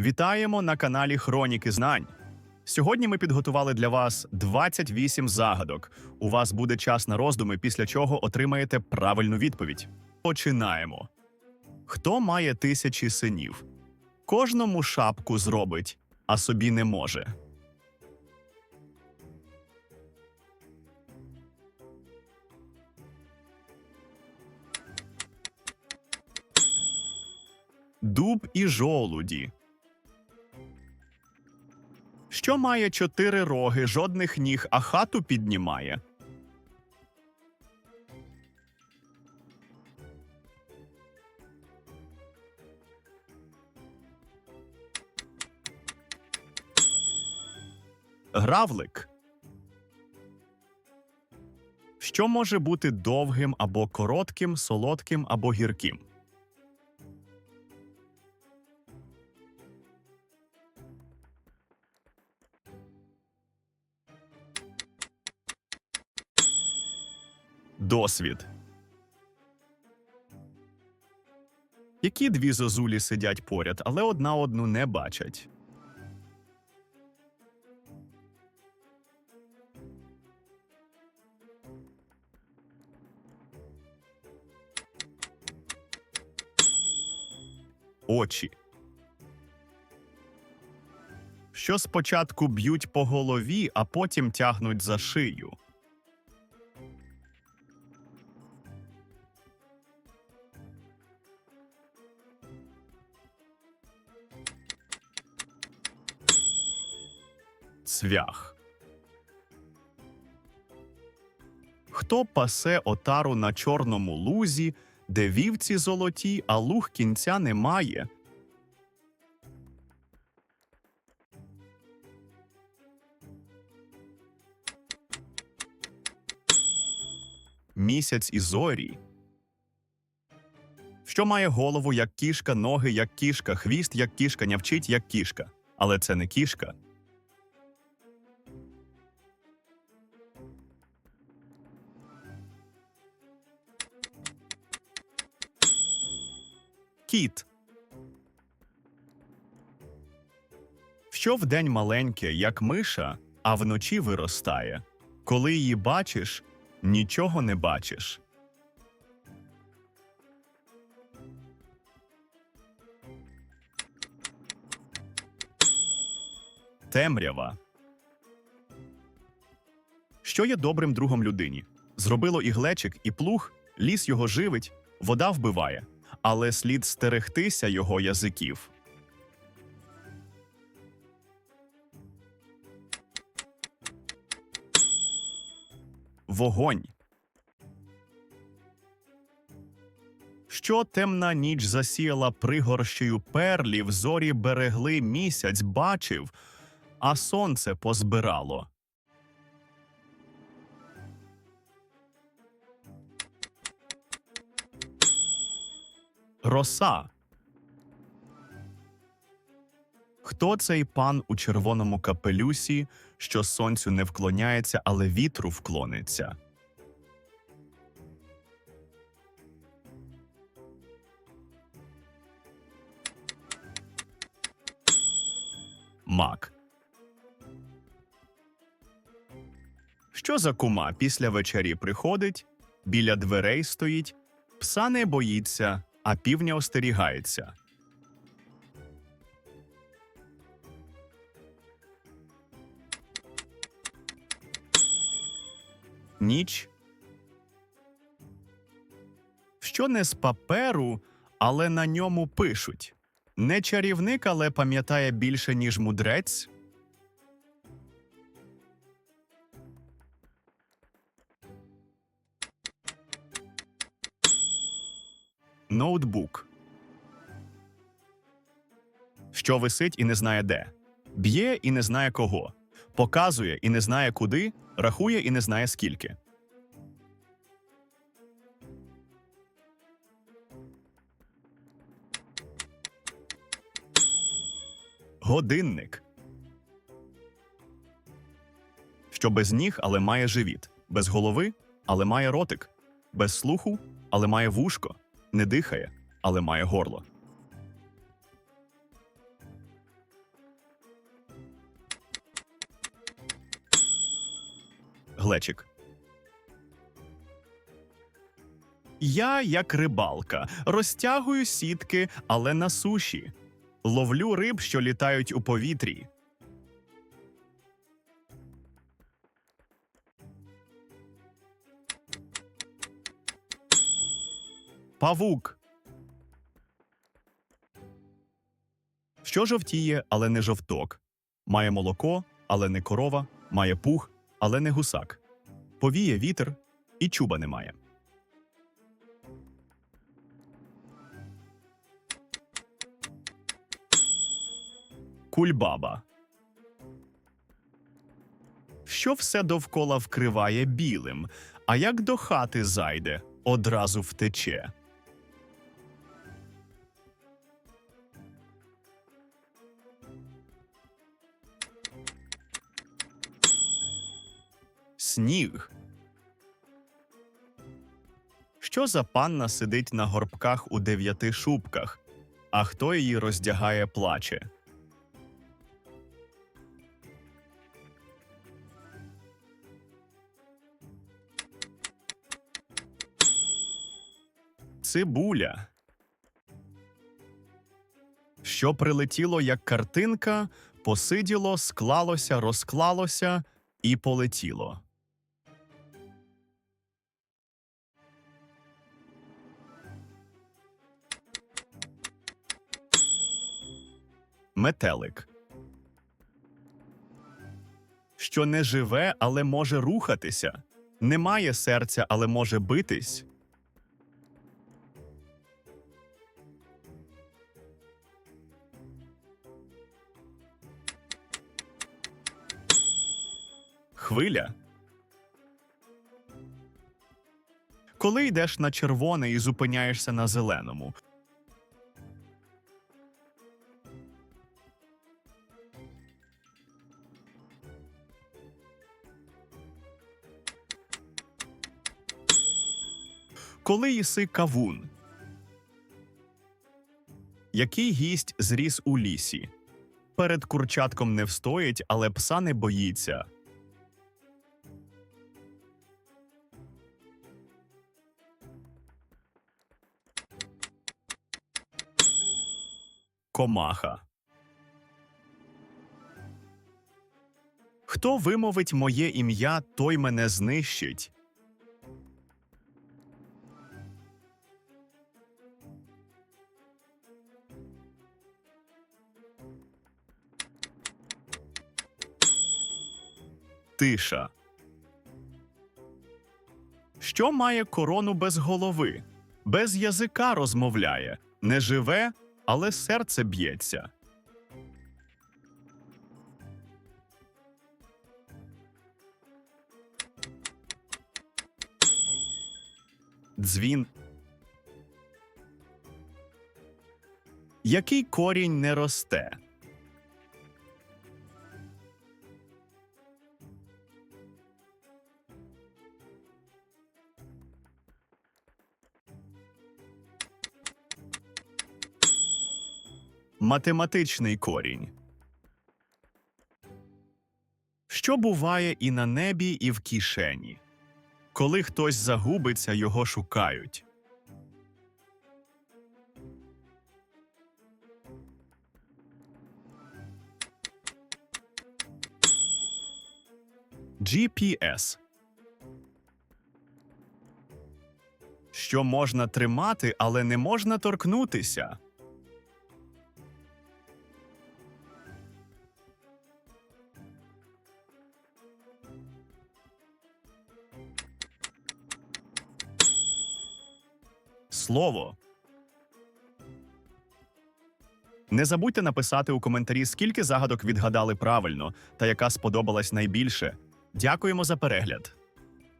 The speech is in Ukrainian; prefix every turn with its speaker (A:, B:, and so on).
A: Вітаємо на каналі Хроніки Знань. Сьогодні ми підготували для вас 28 загадок. У вас буде час на роздуми, після чого отримаєте правильну відповідь. Починаємо. Хто має тисячі синів? Кожному шапку зробить, а собі не може. Дуб і жолуді. Що має чотири роги, жодних ніг, а хату піднімає? Гравлик. Що може бути довгим або коротким, солодким або гірким? Досвід. Які дві зозулі сидять поряд, але одна одну не бачать? Очі. Що спочатку б'ють по голові, а потім тягнуть за шию. Цвях. Хто пасе отару на чорному лузі, де вівці золоті, а луг кінця немає? Місяць і зорі. Що має голову як кішка, ноги як кішка, хвіст як кішка, нявчить як кішка. Але це не кішка. Кіт. Що вдень маленьке, як миша, а вночі виростає. Коли її бачиш, нічого не бачиш. Темрява. Що є добрим другом людині? Зробило і глечик, і плуг, ліс його живить, вода вбиває, але слід стерегтися його язиків. Вогонь. Що темна ніч засіяла пригорщею перлів, зорі берегли місяць, бачив, а сонце позбирало. Роса. Хто цей пан у червоному капелюсі, що сонцю не вклоняється, але вітру вклониться? Мак. Що за кума після вечері приходить, біля дверей стоїть, пса не боїться, а півня остерігається. Ніч. Що не з паперу, але на ньому пишуть. Не чарівник, але пам'ятає більше, ніж мудрець. Ноутбук. Що висить і не знає де. Б'є і не знає кого. Показує і не знає куди, рахує і не знає скільки. Годинник. Що без ніг, але має живіт, без голови, але має ротик, без слуху, але має вушко, не дихає, але має горло. Глечик. Я, як рибалка, розтягую сітки, але на суші. Ловлю риб, що літають у повітрі. Павук. Що жовтіє, але не жовток. Має молоко, але не корова, має пух, але не гусак. Повіє вітер, і чуба немає. Кульбаба. Що все довкола вкриває білим, а як до хати зайде, одразу втече. Сніг. Що за панна сидить на горбках у дев'яти шубках, а хто її роздягає плаче? Цибуля. Що прилетіло як картинка, посиділо, склалося, розклалося і полетіло. Метелик. Що не живе, але може рухатися. Не має серця, але може битись. Хвиля. Коли йдеш на червоне і зупиняєшся на зеленому. Коли їси кавун. Який гість зріс у лісі? Перед курчатком не встоїть, але пса не боїться. Комаха. Хто вимовить моє ім'я, той мене знищить. Тиша. Що має корону без голови? Без язика розмовляє, не живе, але серце б'ється. Дзвін. Який корінь не росте? Математичний корінь. Що буває і на небі, і в кишені. Коли хтось загубиться, його шукають. GPS. Що можна тримати, але не можна торкнутися. Слово. Не забудьте написати у коментарі, скільки загадок відгадали правильно та яка сподобалась найбільше. Дякуємо за перегляд.